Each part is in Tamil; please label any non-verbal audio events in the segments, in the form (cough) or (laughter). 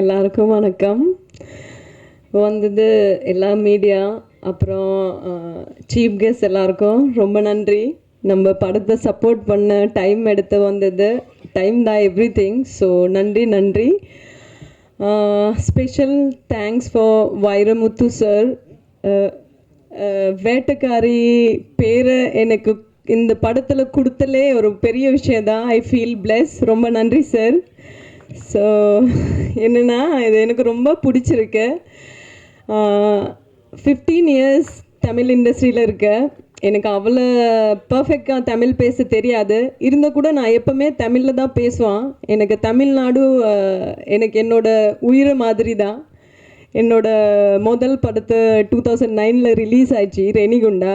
எல்லாருக்கும் வணக்கம். வந்தது எல்லா மீடியா அப்புறம் சீஃப் கெஸ்ட் எல்லாருக்கும் ரொம்ப நன்றி. நம்ம படத்தை சப்போர்ட் பண்ண டைம் எடுத்து வந்தது. டைம் தான் எவ்ரி திங் ஸோ நன்றி. நன்றி special thanks for Vairamuthu sir Vettakkari பேரை எனக்கு இந்த படத்தில் கொடுத்தலே ஒரு பெரிய விஷயம் தான் ஐ ஃபீல் பிளஸ் ரொம்ப நன்றி சார் ஸோ என்னென்னா இது எனக்கு ரொம்ப பிடிச்சிருக்கு. ஃபிஃப்டீன் இயர்ஸ் தமிழ் இண்டஸ்ட்ரியில் இருக்கேன் எனக்கு அவ்வளோ பர்ஃபெக்டாக தமிழ் பேச தெரியாது. இருந்தால் கூட நான் எப்போவுமே தமிழில் தான் பேசுவான். எனக்கு தமிழ்நாடு எனக்கு என்னோடய உயிர் மாதிரி தான். என்னோட முதல் படத்தை டூ தௌசண்ட் நைனில் ரிலீஸ் ஆயிடுச்சு ரெனிகுண்டா.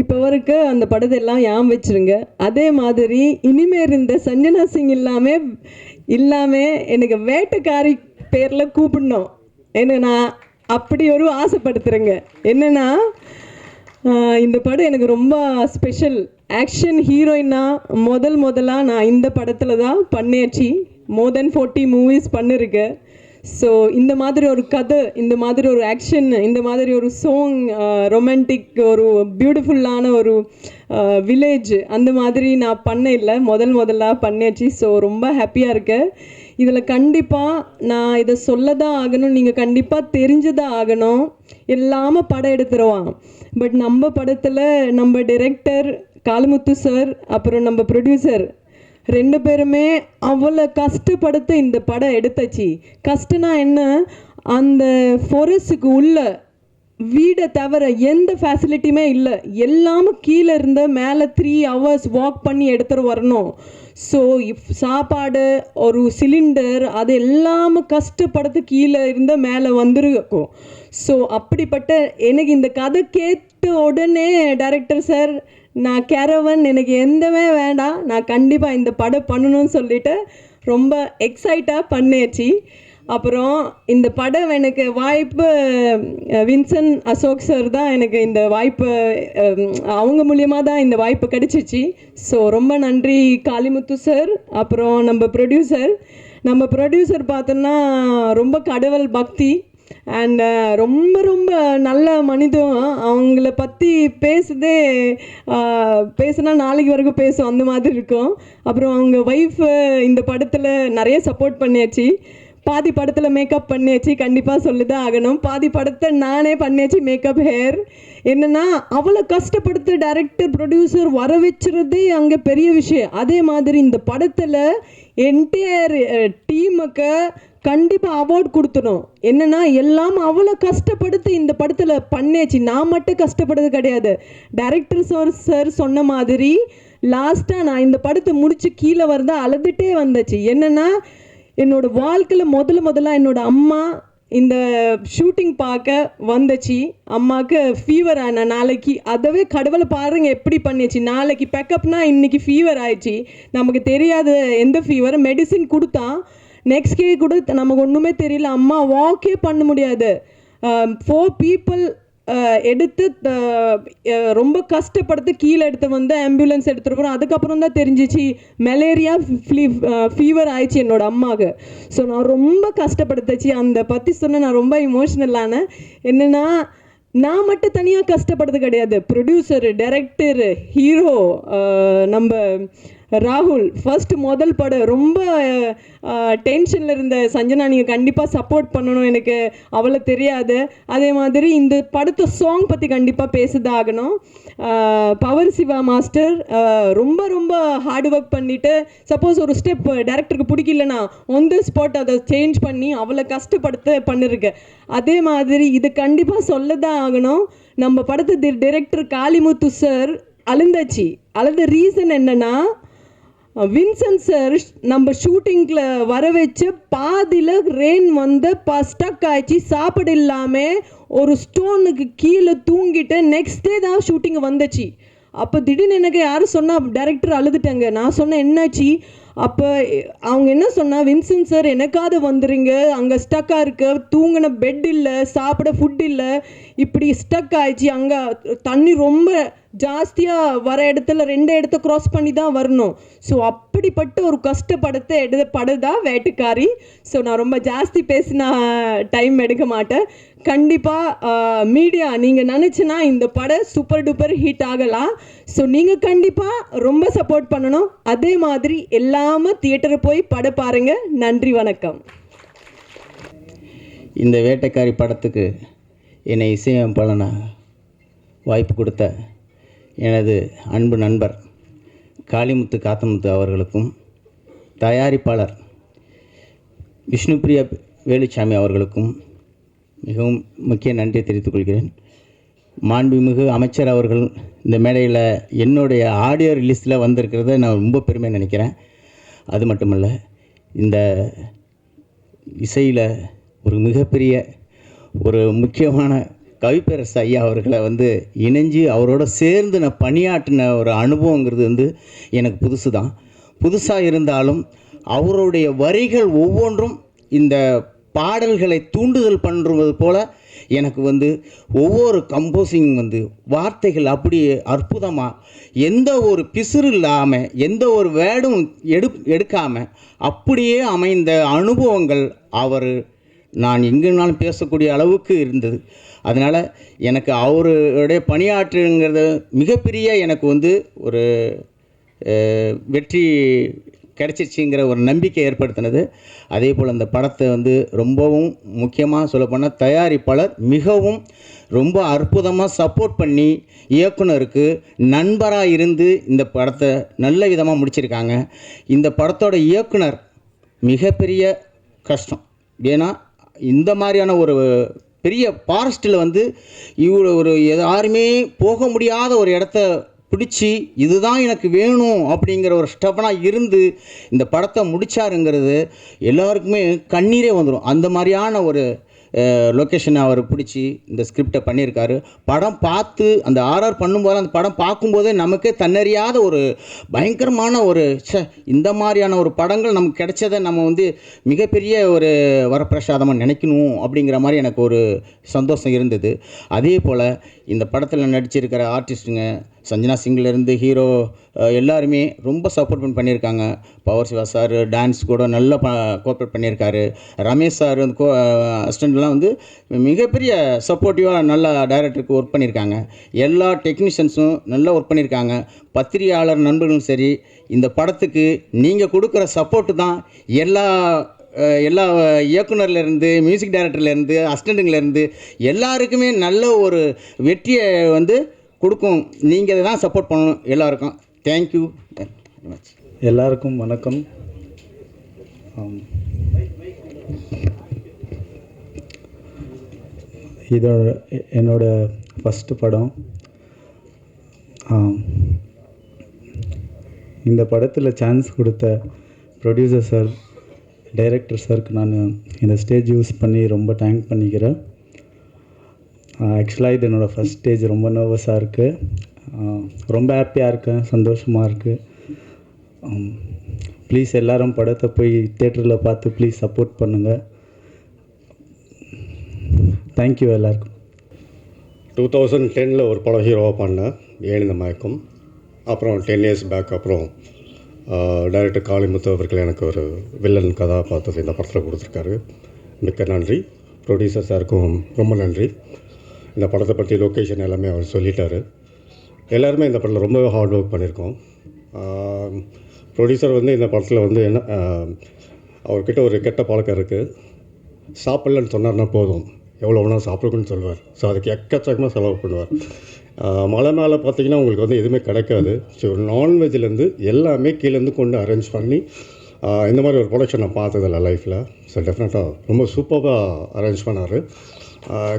இப்போ வரைக்கும் அந்த படத்தை எல்லாம் ஏன் வச்சிருங்க? அதே மாதிரி இனிமேல் இருந்த சஞ்சனா சிங் இல்லாமல் இல்லாமல் எனக்கு வேட்டைக்காரி பேரில் கூப்பிடணும். என்ன நான் அப்படி ஒரு ஆசைப்படுத்துகிறேங்க என்னென்னா இந்த படம் எனக்கு ரொம்ப ஸ்பெஷல் ஆக்ஷன் ஹீரோயின்னா முதல் முதலாக நான் இந்த படத்தில் தான் பண்ணியாச்சு. மோர் தென் ஃபோர்ட்டி மூவிஸ் பண்ணியிருக்கேன் ஸோ இந்த மாதிரி ஒரு கதை இந்த மாதிரி ஒரு ஆக்ஷன் இந்த மாதிரி ஒரு சாங் ரொமான்டிக் uh, ஒரு பியூட்டிஃபுல்லான ஒரு uh, வில்லேஜ் அந்த மாதிரி நான் பண்ண இல்லை. முதல் முதலாக பண்ணியாச்சு. ஸோ ரொம்ப ஹாப்பியாக இருக்கேன் இதில் கண்டிப்பாக நான் இதை சொல்ல தான் ஆகணும் நீங்கள் கண்டிப்பாக தெரிஞ்சுதான் ஆகணும். எல்லாமே படம் எடுத்துருவான். பட் நம்ம படத்தில் நம்ம டிரெக்டர் காலமுத்து சார் அப்புறம் நம்ம ப்ரொடியூசர் ரெண்டு பேருமே அவ்வளோ கஷ்டப்படுத்து இந்த படம் எடுத்தாச்சு. கஷ்டனா என்ன? அந்த ஃபாரஸ்ட்டுக்கு உள்ள வீடை தவிர எந்த ஃபெசிலிட்டியுமே இல்லை. எல்லாமே கீழே இருந்த மேலே த்ரீ ஹவர்ஸ் வாக் பண்ணி எடுத்துகிட்டு வரணும். ஸோ இப் சாப்பாடு ஒரு சிலிண்டர் அது எல்லாமே கஷ்டப்படுத்து கீழே இருந்த மேலே வந்துருக்கும். ஸோ அப்படிப்பட்ட எனக்கு இந்த கதை கேட்ட உடனே டைரக்டர் சார் நான் கேரவன் எனக்கு எந்தமே வேண்டாம். நான் கண்டிப்பாக இந்த படம் பண்ணணும்னு சொல்லிட்டு ரொம்ப எக்ஸைட்டாக பண்ணியாச்சு. அப்புறம் இந்த படம் எனக்கு வாய்ப்பு வின்சன் அசோக் சார் தான் எனக்கு இந்த வாய்ப்பு அவங்க மூலியமாக தான் இந்த வாய்ப்பு கிடச்சிச்சு. ஸோ ரொம்ப நன்றி காளிமுத்து சார் அப்புறம் நம்ம ப்ரொடியூசர் நம்ம ப்ரொடியூசர் பார்த்தோன்னா ரொம்ப கடவுள் பக்தி. அண்ட் uh, ரொம்ப ரொம்ப நல்ல மனிதம் அவங்கள பற்றி பேசுதே uh, பேசுனா நாளைக்கு வரைக்கும் பேசும். அந்த மாதிரி இருக்கும். அப்புறம் அவங்க ஒய்ஃப் இந்த படத்தில் நிறைய சப்போர்ட் பண்ணியாச்சு. பாதி படத்தில் மேக்கப் பண்ணியாச்சு. கண்டிப்பாக சொல்லிதான் ஆகணும். பாதி படத்தை நானே பண்ணியாச்சு மேக்கப் ஹேர் என்னென்னா அவ்வளோ கஷ்டப்படுத்து டேரக்டர் ப்ரொடியூசர் வர வச்சுறதே அங்கே பெரிய விஷயம். அதே மாதிரி இந்த படத்தில் என்டையர் டீமுக்கு uh, கண்டிப்பாக அவார்ட் கொடுத்துடும் என்னென்னா எல்லாம் அவ்வளோ கஷ்டப்படுத்து இந்த படத்தில் பண்ணேச்சு. நான் மட்டும் கஷ்டப்படுறது கிடையாது. டைரக்டர் சார் சார் சொன்ன மாதிரி லாஸ்ட்டாக நான் இந்த படத்தை முடித்து கீழே வரதா அழுதுகிட்டே வந்துச்சு. என்னென்னா என்னோடய வாழ்க்கையில் முதல்ல முதல்ல என்னோட அம்மா இந்த ஷூட்டிங் பார்க்க வந்துச்சு. அம்மாவுக்கு ஃபீவர் ஆன நாளைக்கு. அதவே கடவுளை பாருங்க எப்படி பண்ணிச்சு. நாளைக்கு பேக்கப்னா இன்னைக்கு ஃபீவர் ஆயிடுச்சு. நமக்கு தெரியாத எந்த ஃபீவர் மெடிசின் கொடுத்தான். நெக்ஸ்ட் கே கூட நமக்கு ஒன்றுமே தெரியல. அம்மா வாக்கே பண்ண முடியாது. ஃபோர் பீப்புள் எடுத்து ரொம்ப கஷ்டப்படுத்து கீழே எடுத்து வந்து ஆம்புலன்ஸ் எடுத்துருக்குறோம் அதுக்கப்புறம் தான் தெரிஞ்சிச்சு மலேரியா ஃபீவர் ஆயிடுச்சு என்னோட அம்மாவுக்கு. ஸோ நான் ரொம்ப கஷ்டப்படுத்துச்சு. அந்த பற்றி சொன்ன நான் ரொம்ப இமோஷ்னலான என்னென்னா நான் மட்டும் தனியாக கஷ்டப்படுறது கிடையாது. ப்ரொடியூசரு டைரக்டரு ஹீரோ நம்ம ராகுல் ஃபர்ஸ்ட் முதல் படம் ரொம்ப டென்ஷனில் இருந்த சஞ்சனா நீங்கள் கண்டிப்பாக சப்போர்ட் பண்ணணும் எனக்கு அவ்வளோ தெரியாது. அதே மாதிரி இந்த படத்தை சாங் பற்றி கண்டிப்பாக பேசுதாகணும் ஆகணும். பவர் சிவா மாஸ்டர் ரொம்ப ரொம்ப ஹார்ட் ஒர்க் பண்ணிவிட்டு சப்போஸ் ஒரு ஸ்டெப் டேரக்டருக்கு பிடிக்கலனா ஒன் த ஸ்பாட் அதை சேஞ்ச் பண்ணி அவ்வளோ கஷ்டப்படுத்த பண்ணிருக்கேன் அதே மாதிரி இது கண்டிப்பாக சொல்ல தான் ஆகணும். நம்ம படத்து டிரெக்டர் காளிமுத்து சார் அழுந்தாச்சு. அழுத ரீசன் என்னன்னா வின்சென்ட் சார் நம்ம ஷூட்டிங்கில் வர வச்சு பாதியில் ரெயின் வந்து பா ஸ்டக் ஆயிடுச்சு. சாப்பாடு இல்லாமல் ஒரு ஸ்டோனுக்கு கீழே தூங்கிட்டு நெக்ஸ்ட் டே தான் ஷூட்டிங் வந்துச்சு. அப்போ திடீர்னு எனக்கு யாரும் சொன்னா டேரக்டர் அழுதுட்டாங்க. நான் சொன்னேன் என்னாச்சு? அப்போ அவங்க என்ன சொன்னால் வின்சென்ட் சார் எனக்காவது வந்துடுங்க அங்கே ஸ்டக்காக இருக்க. தூங்கின பெட் இல்லை. சாப்பிட ஃபுட் இல்லை. இப்படி ஸ்டக் ஆயிடுச்சு. அங்கே தண்ணி ரொம்ப ஜாஸ்தியாக வர இடத்துல ரெண்டு இடத்த க்ராஸ் பண்ணி தான் வரணும். ஸோ அப்படிப்பட்ட ஒரு கஷ்டப்படத்தை எடு படுதா வேட்டுக்காரி? ஸோ நான் ரொம்ப ஜாஸ்தி பேசினா டைம் எடுக்க மாட்டேன். கண்டிப்பாக மீடியா நீங்கள் நினச்சினா இந்த படம் சூப்பர் டூப்பர் ஹிட் ஆகலாம். ஸோ நீங்கள் கண்டிப்பாக ரொம்ப சப்போர்ட் பண்ணணும். அதே மாதிரி எல்லாமே தியேட்டர் போய் படம் பாருங்கள் நன்றி வணக்கம். இந்த வேட்டைக்காரி படத்துக்கு என்னை இசையமைப்பாளனாக வாய்ப்பு கொடுத்த எனது அன்பு நண்பர் காளிமுத்து காத்தமுத்து அவர்களுக்கும் தயாரிப்பாளர் விஷ்ணுபிரியா வேலுச்சாமி அவர்களுக்கும் மிகவும் முக்கிய நன்றியை தெரிவித்துக் கொள்கிறேன். மாண்புமிகு அமைச்சர் அவர்கள் இந்த மேடையில் என்னுடைய ஆடியோ ரிலீஸில் வந்திருக்கிறத நான் ரொம்ப பெருமையாக நினைக்கிறேன். அது மட்டுமல்ல இந்த இசையில் ஒரு மிகப்பெரிய ஒரு முக்கியமான கவிப்பேரசு ஐயா அவர்களை வந்து இணைஞ்சு அவரோட சேர்ந்து நான் பணியாற்றின ஒரு அனுபவங்கிறது வந்து எனக்கு புதுசு தான் புதுசாக இருந்தாலும் அவருடைய வரிகள் ஒவ்வொன்றும் இந்த பாடல்களை தூண்டுதல் பண்ணுறது போல் எனக்கு வந்து ஒவ்வொரு கம்போசிங் வந்து வார்த்தைகள் அப்படியே அற்புதமாக எந்த ஒரு பிசுறு இல்லாமல் எந்த ஒரு வேர்டும் எடு எடுக்காமல் அப்படியே அமைந்த அனுபவங்கள் அவர் நான் எங்கேனாலும் பேசக்கூடிய அளவுக்கு இருந்தது. அதனால் எனக்கு அவருடைய பணியாற்றுங்கிறது மிகப்பெரிய எனக்கு வந்து ஒரு வெற்றி கிடைச்சிருச்சுங்கிற ஒரு நம்பிக்கை ஏற்படுத்தினது. அதே போல் அந்த படத்தை வந்து ரொம்பவும் முக்கியமாக சொல்லப்போனால் தயாரிப்பாளர் மிகவும் ரொம்ப அற்புதமாக சப்போர்ட் பண்ணி இயக்குனருக்கு நண்பராக இருந்து இந்த படத்தை நல்ல விதமாக முடிச்சிருக்காங்க. இந்த படத்தோட இயக்குனர் மிகப்பெரிய கஷ்டம். ஏன்னா இந்த மாதிரியான ஒரு பெரிய ஃபாரஸ்ட்டில் வந்து இவ்வளோ ஒரு யாருமே போக முடியாத ஒரு இடத்த பிடிச்சி இதுதான் எனக்கு வேணும் அப்படிங்கிற ஒரு ஸ்டெப்பனாக இருந்து இந்த படத்தை முடித்தாருங்கிறது எல்லாருக்குமே கண்ணீரே வந்துடும் அந்த மாதிரியான ஒரு லொக்கேஷனை அவர் பிடிச்சி இந்த ஸ்கிரிப்டை பண்ணியிருக்காரு படம் பார்த்து அந்த ஆர்ஆர் பண்ணும்போது அந்த படம் பார்க்கும்போதே நமக்கே தன்னறியாத ஒரு பயங்கரமான ஒரு ச இந்த மாதிரியான ஒரு படங்கள் நமக்கு கிடைச்சதை நம்ம வந்து மிகப்பெரிய ஒரு வரப்பிரசாதமாக நினைக்கணும் அப்படிங்கிற மாதிரி எனக்கு ஒரு சந்தோஷம் இருந்தது. அதே போல் இந்த படத்தில் நடிச்சிருக்கிற ஆர்டிஸ்ட்டுங்க சஞ்சனா சிங்லேருந்து ஹீரோ எல்லாருமே ரொம்ப சப்போர்ட் பண்ணி பண்ணியிருக்காங்க. பவர் சிவா சார் டான்ஸ் கூட நல்லா ப கோஆப்ரேட் பண்ணியிருக்காரு. ரமேஷ் சார் வந்து கோ அசிஸ்டண்ட்லாம் வந்து மிகப்பெரிய சப்போர்ட்டிவாக நல்லா டைரக்டருக்கு ஒர்க் பண்ணியிருக்காங்க. எல்லா டெக்னீஷியன்ஸும் நல்லா ஒர்க் பண்ணியிருக்காங்க. பத்திரிகையாளர் நண்பர்களும் சரி இந்த படத்துக்கு நீங்கள் கொடுக்குற சப்போர்ட்டு தான் எல்லா எல்லா இயக்குனர்லேருந்து மியூசிக் டைரக்டர்லேருந்து அசிஸ்டண்ட்டுங்கலேருந்து எல்லாருக்குமே நல்ல ஒரு வெற்றியை வந்து கொடுக்கும். நீங்கள் தான் சப்போர்ட் பண்ணணும் எல்லாருக்கும். தேங்க்யூ மச் எல்லாருக்கும் வணக்கம். ஆம். இதோட என்னோட ஃபஸ்ட்டு படம். ஆம். இந்த படத்தில் சான்ஸ் கொடுத்த ப்ரொடியூசர் சார் டைரக்டர் சாருக்கு நான் இந்த ஸ்டேஜ் யூஸ் பண்ணி ரொம்ப தேங்க் பண்ணிக்கிறேன். ஆக்சுவலாக இது என்னோடய ஃபஸ்ட் ஸ்டேஜ் ரொம்ப நர்வஸாக இருக்குது ரொம்ப ஹாப்பியாக இருக்கேன். சந்தோஷமாக இருக்குது ப்ளீஸ் எல்லோரும் படத்தை போய் தேட்டரில் பார்த்து ப்ளீஸ் சப்போர்ட் பண்ணுங்கள் தேங்க்யூ எல்லாருக்கும். டூ தௌசண்ட் டெனில் ஒரு படம் ஹீரோவாக பண்ணேன். ஏன் இந்த மயக்கம்? அப்புறம் டென் இயர்ஸ் பேக் அப்புறம் டைரக்டர் காளிமுத்து அவர்கள் எனக்கு ஒரு வில்லன் கதாபாத்திரத்தை இந்த படத்தில் கொடுத்துருக்காரு. மிக்க நன்றி. ப்ரொடியூசர் சாருக்கும் ரொம்ப நன்றி. இந்த படத்தை பற்றி லொக்கேஷன் எல்லாமே அவர் சொல்லிட்டாரு. எல்லாருமே இந்த படத்தில் ரொம்ப ஹார்ட் ஒர்க் பண்ணியிருக்கோம். ப்ரொடியூசர் வந்து இந்த படத்தில் வந்து என்ன அவர்கிட்ட ஒரு கெட்ட பழக்கம் இருக்குது சாப்பிட்லன்னு சொன்னார்னா போதும். எவ்வளோ வேணால் சாப்பிடுக்குன்னு சொல்லுவார் ஸோ அதுக்கு எக்கச்சக்கமாக செலவு பண்ணுவார். மலை மேலே பார்த்தீங்கன்னா உங்களுக்கு வந்து எதுவுமே கிடைக்காது. ஸோ நான்வெஜ்லேருந்து எல்லாமே கீழேருந்து கொண்டு அரேஞ்ச் பண்ணி இந்த மாதிரி ஒரு ப்ரொடக்ஷன் நான் பார்த்ததில்ல லைஃப்பில் ஸோ டெஃபினட்டாக ரொம்ப சூப்பராக அரேஞ்ச் பண்ணார்.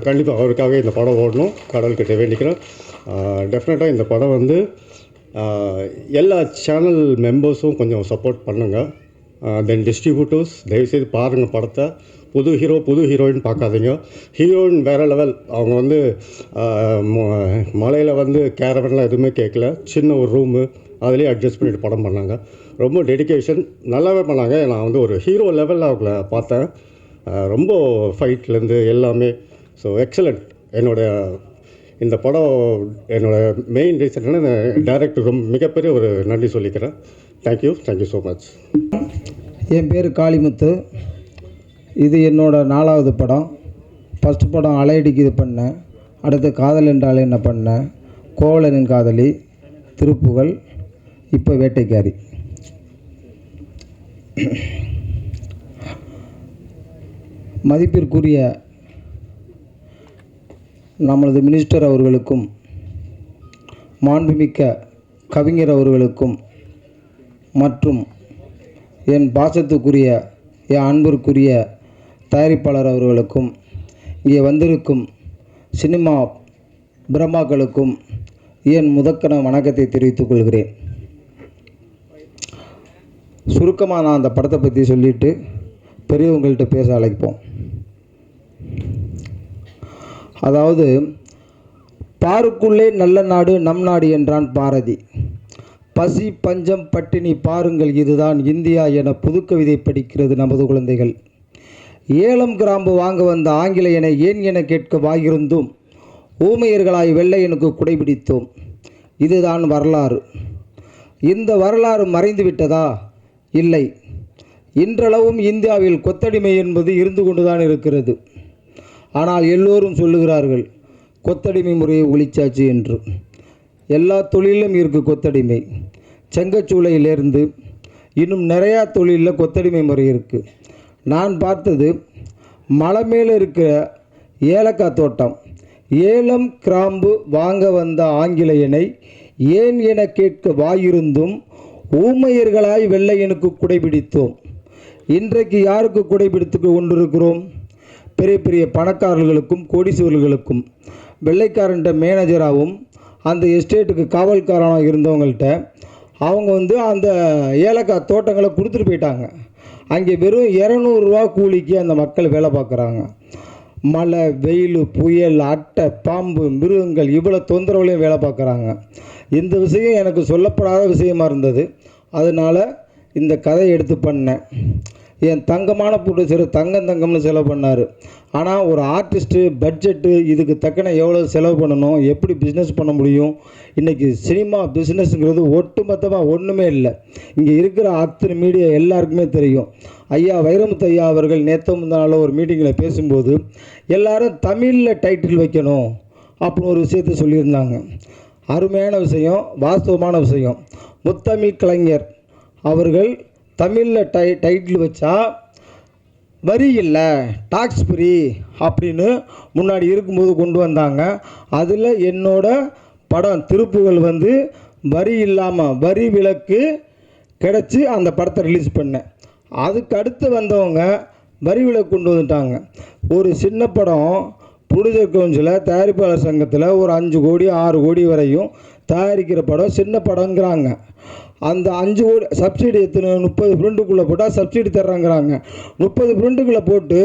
கண்டிப்பாக அவருக்காக இந்த படம் ஓடணும். கடவுள்கிட்ட வேண்டிக்கிறேன். டெஃபினட்டாக இந்த படம் வந்து எல்லா சேனல் மெம்பர்ஸும் கொஞ்சம் சப்போர்ட் பண்ணுங்கள் தென் டிஸ்ட்ரிபியூட்டர்ஸ் தயவுசெய்து பாருங்கள் படத்தை. புது ஹீரோ புது ஹீரோயின் பார்க்காதீங்க. ஹீரோயின் வேறு லெவல் அவங்க வந்து மலையில் வந்து கேரவன்லாம் எதுவுமே கேட்கல. சின்ன ஒரு ரூமு அதுலேயே அட்ஜஸ்ட் பண்ணிட்டு படம் பண்ணாங்க. ரொம்ப டெடிகேஷன் நல்லாவே பண்ணாங்க. நான் வந்து ஒரு ஹீரோ லெவலில் அவங்கள பார்த்தேன். ரொம்ப ஃபைட்லேருந்து எல்லாமே. ஸோ எக்ஸலண்ட் என்னோட இந்த படம் என்னோடய மெயின் ரீசன் டேரக்டர் ரொம்ப மிகப்பெரிய ஒரு நன்றி சொல்லிக்கிறேன். Thank you thank you so much என் பேர் காளிமுத்து. இது என்னோடய நாலாவது படம். ஃபஸ்ட் படம் அலையடிக்கு இது பண்ணேன் அடுத்து காதல் என்றால் என்ன பண்ணேன் கோவலனின் காதலி திருப்புகள் இப்போ வேட்டைக்காரி. மதிப்பிற்குரிய நம்மளது மினிஸ்டர் அவர்களுக்கும் மாண்புமிக்க கவிஞர் அவர்களுக்கும் மற்றும் என் பாசத்துக்குரிய என் அன்பிற்குரிய தயாரிப்பாளர் அவர்களுக்கும் இங்கே வந்திருக்கும் சினிமா பிரம்மாக்களுக்கும் என் முதக்கன வணக்கத்தை தெரிவித்துக் கொள்கிறேன். சுருக்கமாக நான் அந்த படத்தை பற்றி சொல்லிவிட்டு பெரியவங்கள்ட்ட பேச அழைப்போம். அதாவது பாருக்குள்ளே நல்ல நாடு நம் நாடு என்றான் பாரதி. பசி பஞ்சம் பட்டினி பாருங்கள் இதுதான் இந்தியா என புதுக்கவிதை படிக்கிறது நமது குழந்தைகள். ஏலம் கிராம்பு வாங்க வந்த ஆங்கிலேயனை ஏன் என கேட்க வாயிருந்தும் ஊமையர்களாய் வெள்ளையனுக்கு குடைபிடித்தோம். இதுதான் வரலாறு. இந்த வரலாறு மறைந்து விட்டதா? இல்லை. இன்றளவும் இந்தியாவில் கொத்தடிமை என்பது இருந்து கொண்டுதான் இருக்கிறது. ஆனால் எல்லோரும் சொல்லுகிறார்கள் கொத்தடிமை முறையை ஒழிச்சாச்சு என்று. எல்லா தொழிலும் இருக்குது கொத்தடிமை. செங்கச்சூளையிலேருந்து இன்னும் நிறையா தொழிலில் கொத்தடிமை முறை இருக்குது நான் பார்த்தது மலை மேலே இருக்கிற ஏலக்காய் தோட்டம். ஏலம் கிராம்பு வாங்க வந்த ஆங்கிலேயனை ஏன் என கேட்க வாயிருந்தும் ஊமையர்களாய் வெள்ளையனுக்கு குடைபிடித்தோம். இன்றைக்கு யாருக்கு குடைபிடித்து கொண்டிருக்கிறோம்? பெரிய பெரிய பணக்காரர்களுக்கும் கோடீஸ்வரர்களுக்கும். வெள்ளைக்காரன்ட்ட மேனேஜராகவும் அந்த எஸ்டேட்டுக்கு காவல்காரனாக இருந்தவங்கள்ட்ட அவங்க வந்து அந்த ஏலக்காய் தோட்டங்களை கொடுத்துட்டு போயிட்டாங்க. அங்கே வெறும் இரநூறுவா கூலிக்கு அந்த மக்கள் வேலை பார்க்குறாங்க. மழை வெயில் புயல் அட்டை பாம்பு மிருகங்கள் இவ்வளோ தொந்தரவுலையும் வேலை பார்க்குறாங்க. இந்த விஷயம் எனக்கு சொல்லப்படாத விஷயமா இருந்தது. அதனால் இந்த கதையை எடுத்து பண்ணேன். என் தங்கமான ப்ரொடியூசர் தங்கம் தங்கம்னு செலவு பண்ணார். ஆனால் ஒரு ஆர்டிஸ்ட்டு பட்ஜெட்டு இதுக்கு தக்கன எவ்வளோ செலவு பண்ணணும் எப்படி பிஸ்னஸ் பண்ண முடியும்? இன்றைக்கி சினிமா பிஸ்னஸ்ங்கிறது ஒட்டுமொத்தமாக ஒன்றுமே இல்லை. இங்கே இருக்கிற அத்தனை மீடியா எல்லாருக்குமே தெரியும். ஐயா வைரமுத்து ஐயா அவர்கள் நேற்று முந்தானால ஒரு மீட்டிங்கில் பேசும்போது எல்லாரும் தமிழில் டைட்டில் வைக்கணும் அப்படின்னு ஒரு விஷயத்த சொல்லியிருந்தாங்க. அருமையான விஷயம் வாஸ்தவமான விஷயம். முத்தமிழ் கலைஞர் அவர்கள் தமிழில் டை டைட்டில் வச்சா வரி இல்லை டாக்ஸ் ஃப்ரீ அப்படின்னு முன்னாடி இருக்கும்போது கொண்டு வந்தாங்க. அதில் என்னோட படம் திருப்புகள் வந்து வரி இல்லாமல் வரி விலக்கு கிடச்சி அந்த படத்தை ரிலீஸ் பண்ணேன். அதுக்கு அடுத்து வந்தவங்க வரி விலக்கு கொண்டு வந்துட்டாங்க. ஒரு சின்ன படம் ப்ரொடியூசர் கவுன்சில் தயாரிப்பாளர் சங்கத்தில் ஒரு அஞ்சு கோடி ஆறு கோடி வரையும் தயாரிக்கிற படம் சின்ன படங்கிறாங்க அந்த அஞ்சு கோடி சப்சிடி எத்தனை? முப்பது பிரிண்ட்டுக்குள்ளே போட்டால் சப்சிடி தர்றாங்கிறாங்க. முப்பது ப்ரிண்ட்டுக்குள்ளே போட்டு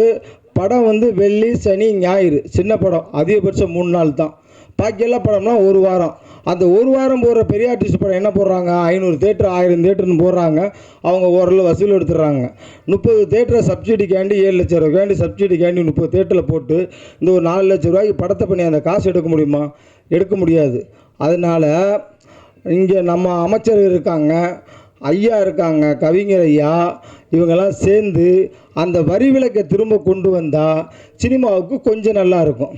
படம் வந்து வெள்ளி சனி ஞாயிறு. சின்ன படம். அதிகபட்சம் மூணு நாள் தான். பாக்கியெல்லாம் படம்னா ஒரு வாரம். அந்த ஒரு வாரம் போடுற பெரிய ஆர்டிஸ்ட் படம் என்ன போடுறாங்க? ஐநூறு தேட்டர் ஆயிரம் தேட்டர்னு போடுறாங்க. அவங்க ஓரளவு வசூல் எடுத்துடுறாங்க. முப்பது தேட்டரை சப்சிடிக்காண்டி ஏழு லட்ச ரூபாய்க்காண்டி சப்சிடிக்காண்டி முப்பது தேட்டரில் போட்டு இந்த ஒரு நாலு லட்ச ரூபாய்க்கு படத்தை பண்ணி அந்த காசு எடுக்க முடியுமா? எடுக்க முடியாது. அதனால் இங்கே நம்ம அமைச்சர் இருக்காங்க ஐயா இருக்காங்க கவிஞர் ஐயா இவங்கெல்லாம் சேர்ந்து அந்த வரி விலக்கை திரும்ப கொண்டு வந்தால் சினிமாவுக்கு கொஞ்சம் நல்லா இருக்கும்.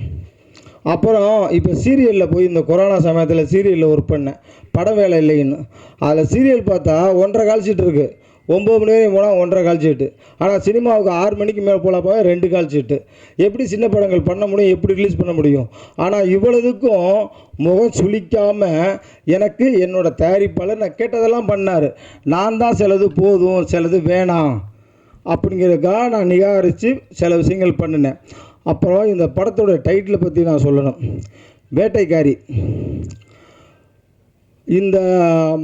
அப்புறம் இப்போ சீரியலில் போய் இந்த கொரோனா சமயத்தில் சீரியலில் ஒர்க் பண்ணேன் படம் வேலை இல்லைன்னு. அதில் சீரியல் பார்த்தா ஒன்றரை கால் சீட் இருக்குது ஒம்பது மணி வரையும் போனால் ஒன்றரை கால் சீட்டு. ஆனால் சினிமாவுக்கு ஆறு மணிக்கு மேலே போல ரெண்டு கால் சீட்டு. எப்படி சின்ன படங்கள் பண்ண முடியும்? எப்படி ரிலீஸ் பண்ண முடியும்? ஆனால் இவ்வளவுக்கும் முகம் சுளிக்காமல் எனக்கு என்னோடய தயாரிப்பாளர் நான் கேட்டதெல்லாம் பண்ணார். நான் தான் சிலது போதும் சிலது வேணாம் அப்படிங்கிறதுக்காக நான் நிகாரித்து சில விஷயங்கள் பண்ணினேன். அப்புறம் இந்த படத்தோட டைட்டிலை பற்றி நான் சொல்லணும். வேட்டைக்காரி. இந்த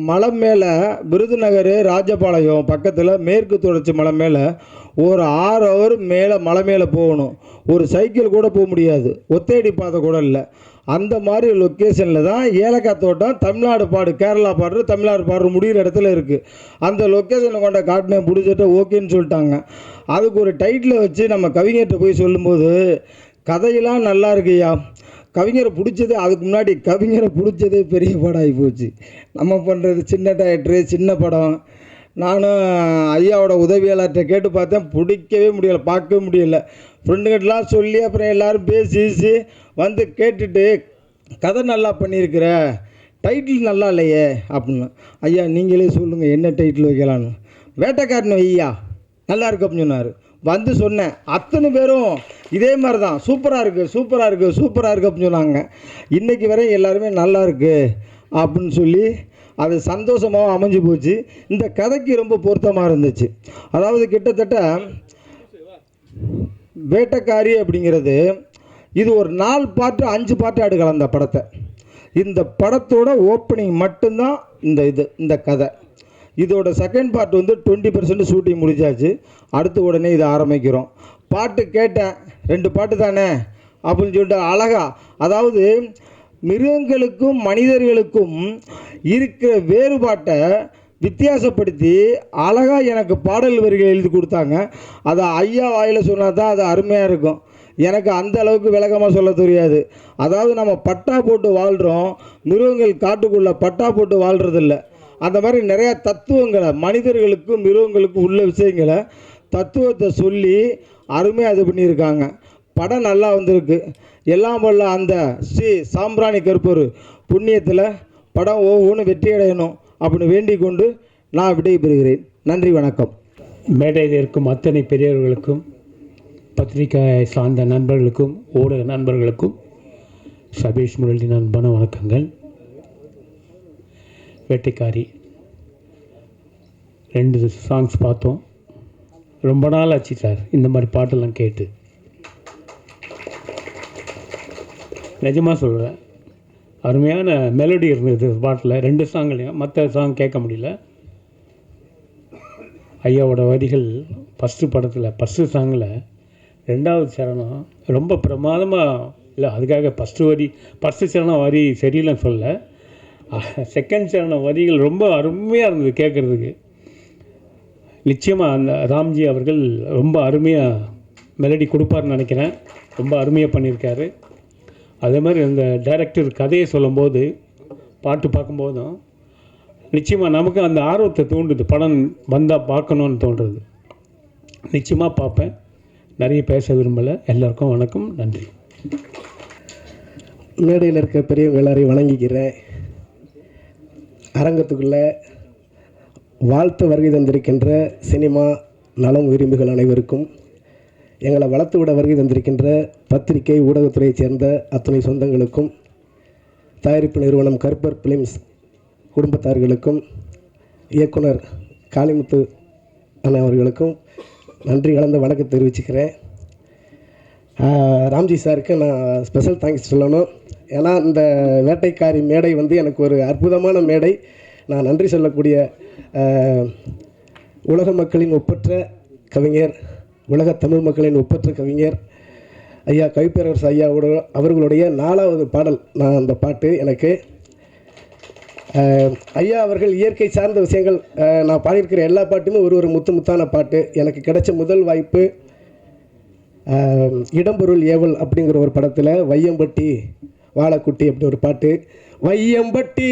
மலை மேலே விருதுநகர் ராஜபாளையம் பக்கத்தில் மேற்கு தொடர்ச்சி மலை மேலே ஒரு ஆறு ஹவர் மேலே மலை மேலே போகணும். ஒரு சைக்கிள் கூட போக முடியாது. ஒத்தையடி பாதை கூட இல்லை. அந்த மாதிரி லொக்கேஷனில் தான் ஏலக்காய் தோட்டம் தமிழ்நாடு பாடு கேரளா பாடுற தமிழ்நாடு பாடுற முடிகிற இடத்துல இருக்குது அந்த லொக்கேஷனை கொண்ட காட்டினேன் பிடிச்சிட்டு ஓகேன்னு சொல்லிட்டாங்க. அதுக்கு ஒரு டைட்டில் வச்சு நம்ம கவிஞர்கிட்ட போய் சொல்லும்போது கதையெல்லாம் நல்லா இருக்குய்யா கவிஞரை பிடிச்சதே அதுக்கு முன்னாடி கவிஞரை பிடிச்சதே பெரிய படம் ஆகி போச்சு. நம்ம பண்ணுறது சின்ன டயட்ரு சின்ன படம். நானும் ஐயாவோட உதவியாளர்கிட்ட கேட்டு பார்த்தேன். பிடிக்கவே முடியலை பார்க்கவே முடியல. ஃப்ரெண்டுகிட்டலாம் சொல்லி அப்புறம் எல்லோரும் பேசி வந்து கேட்டுட்டு கதை நல்லா பண்ணியிருக்கிற டைட்டில் நல்லா இல்லையே அப்படின்னு. ஐயா நீங்களே சொல்லுங்கள் என்ன டைட்டில் வைக்கலான்னு வேட்டைக்காரன் வையா நல்லா இருக்கு அப்படின்னு சொன்னார். வந்து சொன்னேன். அத்தனை பேரும் இதே மாதிரி தான் சூப்பராக இருக்குது சூப்பராக இருக்குது சூப்பராக இருக்குது அப்படின்னு சொன்னாங்க. இன்றைக்கி வரை எல்லாருமே நல்லா இருக்குது அப்படின்னு சொல்லி அது சந்தோஷமாகவும் அமைஞ்சு போச்சு. இந்த கதைக்கு ரொம்ப பொருத்தமாக இருந்துச்சு. அதாவது கிட்டத்தட்ட வேட்டைக்காரி அப்படிங்கிறது இது ஒரு நாலு பாட்டு அஞ்சு பாட்டு எடுக்கலாம் அந்த படத்தை. இந்த படத்தோட ஓப்பனிங் மட்டும்தான் இந்த இது இந்த கதை. இதோட செகண்ட் பார்ட் வந்து டுவெண்ட்டி பர்சன்ட் ஷூட்டிங் முடிஞ்சாச்சு. அடுத்து உடனே இதை ஆரம்பிக்கிறோம். பாட்டு கேட்டேன் ரெண்டு பாட்டு தானே? அப்படின்னு சொல்லிட்டு அழகா அதாவது மிருகங்களுக்கும் மனிதர்களுக்கும் இருக்கிற வேறுபாட்டை வித்தியாசப்படுத்தி அழகாக எனக்கு பாடல் வரிகள் எழுதி கொடுத்தாங்க. அதை ஐயா வாயில் சொன்னால் தான் அது அருமையாக இருக்கும். எனக்கு அந்த அளவுக்கு விளக்கமாக சொல்ல தெரியாது. அதாவது நம்ம பட்டா போட்டு வாழ்கிறோம் மிருகங்கள் காட்டுக்குள்ளே பட்டா போட்டு வாழ்கிறதில்ல அந்த மாதிரி நிறையா தத்துவங்களை மனிதர்களுக்கும் மிருகங்களுக்கும் உள்ள விஷயங்களை தத்துவத்தை சொல்லி அருமையாக இது பண்ணியிருக்காங்க. படம் நல்லா வந்திருக்கு. எல்லாம் வல்ல அந்த ஸ்ரீ சாம்பிராணி கருப்பூர் புண்ணியத்தில் படம் ஒவ்வொன்றும் வெற்றி அடையணும் அப்படின்னு வேண்டிக் கொண்டு நான் விடைபெறுகிறேன். நன்றி வணக்கம். மேடையில் இருக்கும் அத்தனை பெரியவர்களுக்கும் பத்திரிகை சார்ந்த நண்பர்களுக்கும் ஊடக நண்பர்களுக்கும் சபீஷ் முரளி நண்பன வணக்கங்கள். வேட்டைக்காரி. ரெண்டு சாங்ஸ் பார்த்தோம். ரொம்ப நாள் ஆச்சு சார் இந்த மாதிரி பாட்டெல்லாம் கேட்டு. நிஜமாக சொல்கிறேன் அருமையான மெலடி இருந்தது பாட்டில். ரெண்டு சாங்லையும் மற்ற சாங் கேட்க முடியல. ஐயாவோட வரிகள் ஃபஸ்ட்டு படத்தில் ஃபஸ்ட்டு சாங்கில் ரெண்டாவது சரணம் ரொம்ப பிரமாதமாக இல்லை அதுக்காக ஃபஸ்ட்டு வரி ஃபஸ்ட்டு சரணம் வரி சரியில்லைன்னு சொல்ல (laughs) செகண்ட் சரணம் வரிகள் ரொம்ப அருமையாக இருந்தது கேட்குறதுக்கு நிச்சயமாக அந்த ராம்ஜி அவர்கள் ரொம்ப அருமையாக மெலடி கொடுப்பாருன்னு நினைக்கிறேன். ரொம்ப அருமையாக பண்ணியிருக்காரு. அதே மாதிரி அந்த டைரக்டர் கதையை சொல்லும்போது பாட்டு பார்க்கும்போதும் நிச்சயமாக நமக்கு அந்த ஆர்வத்தை தூண்டுது. படம் வந்தால் பார்க்கணுன்னு தோன்றுறது நிச்சயமாக பார்ப்பேன். நிறைய பேச விரும்பலை. எல்லாருக்கும் வணக்கம். நன்றி. மேடையில் இருக்க பெரியவங்க எல்லாரையும் வணங்கிக்கிறேன். அரங்கத்துக்குள்ளே வாழ்த்து வருகை தந்திருக்கின்ற சினிமா நலம் விரும்பிகள் அனைவருக்கும் எங்களை வளர்த்து விட வருகை தந்திருக்கின்ற பத்திரிகை ஊடகத்துறையைச் சேர்ந்த அத்துணை சொந்தங்களுக்கும் தயாரிப்பு நிறுவனம் கர்பர் பிலிம்ஸ் குடும்பத்தார்களுக்கும் இயக்குனர் காளிமுத்து அண்ணன் அவர்களுக்கும் நன்றி கலந்த வணக்கம் தெரிவிச்சுக்கிறேன். ராம்ஜி சாருக்கு நான் ஸ்பெஷல் தேங்க்ஸ் சொல்லணும். ஏன்னா இந்த வேட்டைக்காரி மேடை வந்து எனக்கு ஒரு அற்புதமான மேடை. நான் நன்றி சொல்லக்கூடிய உலக மக்களின் ஒப்பற்ற கவிஞர் உலக தமிழ் மக்களின் ஒப்பற்ற கவிஞர் ஐயா கவிப்பேரரசு ஐயாவோட அவர்களுடைய நாலாவது பாடல் நான் அந்த பாட்டு எனக்கு. ஐயா அவர்கள் இயற்கை சார்ந்த விஷயங்கள் நான் பாடியிருக்கிற எல்லா பாட்டுமே ஒரு ஒரு முத்து முத்தான பாட்டு. எனக்கு கிடைச்ச முதல் வாய்ப்பு இடம்பொருள் ஏவல் அப்படிங்கிற ஒரு படத்தில் வையம்பட்டி வாழைக்குட்டி அப்படி ஒரு பாட்டு. வையம்பட்டி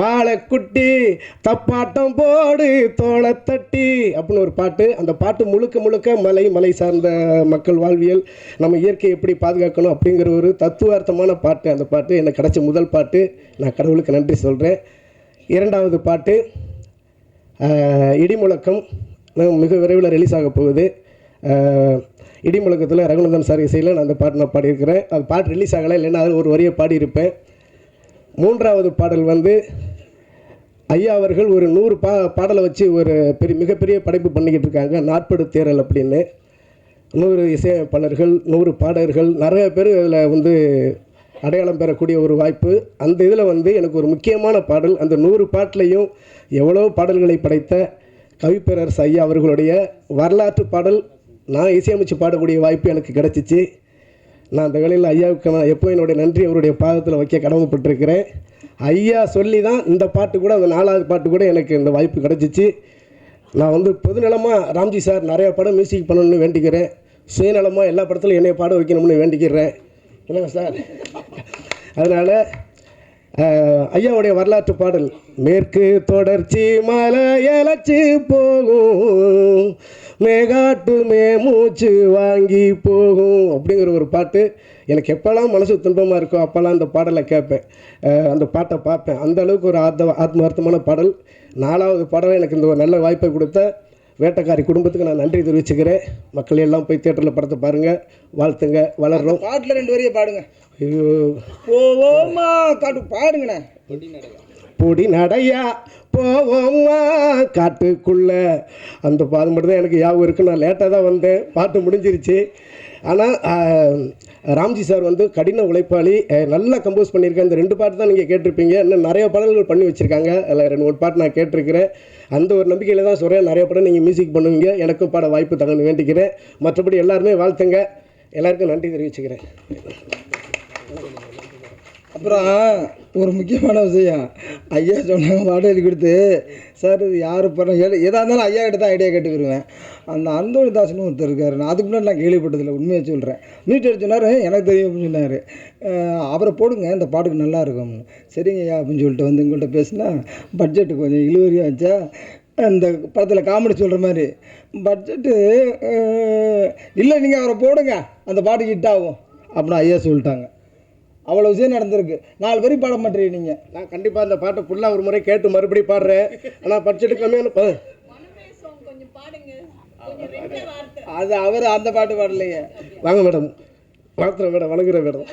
வாழைக்குட்டி தப்பாட்டம் போடு தோளை தட்டி அப்படின்னு ஒரு பாட்டு. அந்த பாட்டு முழுக்க முழுக்க மலை மலை சார்ந்த மக்கள் வாழ்வியல் நம்ம இயற்கையை எப்படி பாதுகாக்கணும் அப்படிங்கிற ஒரு தத்துவார்த்தமான பாட்டு. அந்த பாட்டு எனக்கு கிடச்ச முதல் பாட்டு. நான் கடவுளுக்கு நன்றி சொல்கிறேன் இரண்டாவது பாட்டு இடிமுழக்கம். மிக விரைவில் ரிலீஸ் ஆக போகுது. இடி இடிமுழக்கத்தில் ரகுநந்தன் சார் இசையில் நான் அந்த பாட்டு நான் பாடியிருக்கிறேன். அது பாட்டு ரிலீஸ் ஆகலை இல்லைன்னா அது ஒரு வரியை பாடியிருப்பேன். மூன்றாவது பாடல் வந்து ஐயா அவர்கள் ஒரு நூறு பா பாடலை வச்சு ஒரு பெரிய மிகப்பெரிய படைப்பு பண்ணிக்கிட்டு இருக்காங்க. நாற்படு தேரல் அப்படின்னு. நூறு இசையமைப்பாளர்கள் நூறு பாடகர்கள் நிறைய பேர் அதில் வந்து அடையாளம் பெறக்கூடிய ஒரு வாய்ப்பு. அந்த இதில் வந்து எனக்கு ஒரு முக்கியமான பாடல். அந்த நூறு பாட்டிலையும் எவ்வளோ பாடல்களை படைத்த கவிப்பேரரசு ஐயா அவர்களுடைய வரலாற்று பாடல் நான் இசையமைச்சு பாடக்கூடிய வாய்ப்பு எனக்கு கிடச்சிச்சு. நான் அந்த வேலையில் ஐயாவுக்கு நான் எப்போ என்னுடைய நன்றி அவருடைய பாதத்தில் வைக்க கடமைப்பட்டிருக்கிறேன். ஐயா சொல்லி தான் இந்த பாட்டு கூட அந்த நாலாவது பாட்டு கூட எனக்கு இந்த வாய்ப்பு கிடச்சிச்சு. நான் வந்து பொதுநலமாக ராம்ஜி சார் நிறையா படம் மியூசிக் பண்ணணும்னு வேண்டிக்கிறேன். சுயநலமாக எல்லா படத்திலும் என்னைய பாட வைக்கணும்னு வேண்டிக்கிறேன். இல்லைங்க சார்? அதனால் ஐயாவுடைய வரலாற்று பாடல் மேற்கு தொடர்ச்சி மலை இழைச்சி போகும். மேகாட்டு மே மூச்சு வாங்கி போகும் அப்படிங்கிற ஒரு பாட்டு. எனக்கு எப்போல்லாம் மனசு துன்பமாக இருக்கோ அப்போல்லாம் அந்த பாடலை கேட்பேன். அந்த பாட்டை பார்ப்பேன். அந்த அளவுக்கு ஒரு ஆத்ம ஆத்மார்த்தமான பாடல். நாலாவது பாடலை எனக்கு இந்த ஒரு நல்ல வாய்ப்பை கொடுத்த வேட்டக்காரி குடும்பத்துக்கு நான் நன்றி தெரிவிச்சுக்கிறேன். மக்கள் எல்லாம் போய் தேட்டரில் படத்தை பாருங்கள் வாழ்த்துங்க. வளர்றோம். பாட்டில் ரெண்டு வரியை பாடுங்க. ஐயோ. போவோமா? காட்டு பாடுங்கண்ணே. பொடி நடையா? போவோம்மா காட்டுக்குள்ள. அந்த பாது மட்டும் தான் எனக்கு ஞாபகம் இருக்குது நான் லேட்டாக தான் வந்தேன். பாட்டு முடிஞ்சிருச்சு. ஆனால் ராம்ஜி சார் வந்து கடின உழைப்பாளி. நல்லா கம்போஸ் பண்ணியிருக்கேன். இந்த ரெண்டு பாட்டு தான் நீங்கள் கேட்டிருப்பீங்க. இன்னும் நிறைய பாடல்கள் பண்ணி வச்சுருக்காங்க. அதில் ரெண்டு மூணு பாட்டு நான் கேட்டிருக்கிறேன். அந்த ஒரு நம்பிக்கையில் தான் சொல்கிறேன் நிறைய படம் நீங்கள் மியூசிக் பண்ணுவீங்க. எனக்கும் பாட வாய்ப்பு தகன்னு வேண்டிக்கிறேன். மற்றபடி எல்லாருமே வாழ்த்துங்க. எல்லாருக்கும் நன்றி தெரிவிச்சுக்கிறேன். அப்புறம் ஒரு முக்கியமான விஷயம். ஐயா சொன்னாங்க வாடகை கொடுத்து. சார் இது யார் பண்ண? எது எதாக இருந்தாலும் ஐயா கிட்ட தான் ஐடியா கேட்டுக்கிருவேன் அந்த அந்தோணி தாசன் ஒருத்தர் இருக்காரு. நான் அதுக்கு முன்னாடி நான் கேள்விப்பட்டதில்லை உண்மையை சொல்கிறேன் மீட் சொன்னார் எனக்கு தெரியும் அப்படின்னு சொன்னார். அவரை போடுங்க இந்த பாட்டுக்கு நல்லா இருக்கும். சரிங்க ஐயா அப்படின்னு சொல்லிட்டு வந்து உங்கள்கிட்ட பேசினா பட்ஜெட்டு கொஞ்சம் இழுவரியாக வச்சா அந்த படத்தில் காமெடி சொல்கிற மாதிரி. பட்ஜெட்டு இல்லை நீங்கள் அவரை போடுங்க. அந்த பாட்டு ஹிட் ஆகும். அப்படின்னு ஐயா சொல்லிட்டாங்க. அவ்வளோ விஷயம் நடந்திருக்கு. நாலு வரி பாட மாட்டேறீங்க நீங்கள் நான் கண்டிப்பாக அந்த பாட்டை ஃபுல்லாக ஒரு முறை கேட்டு மறுபடியும் பாடுறேன். ஆனால் பட்ஜெட்டு கம்மியான அது அவர் அந்த பாட்டு பாடலையே. வாங்க மேடம். வாழ்த்துறேன் மேடம். வணங்குறேன் மேடம்.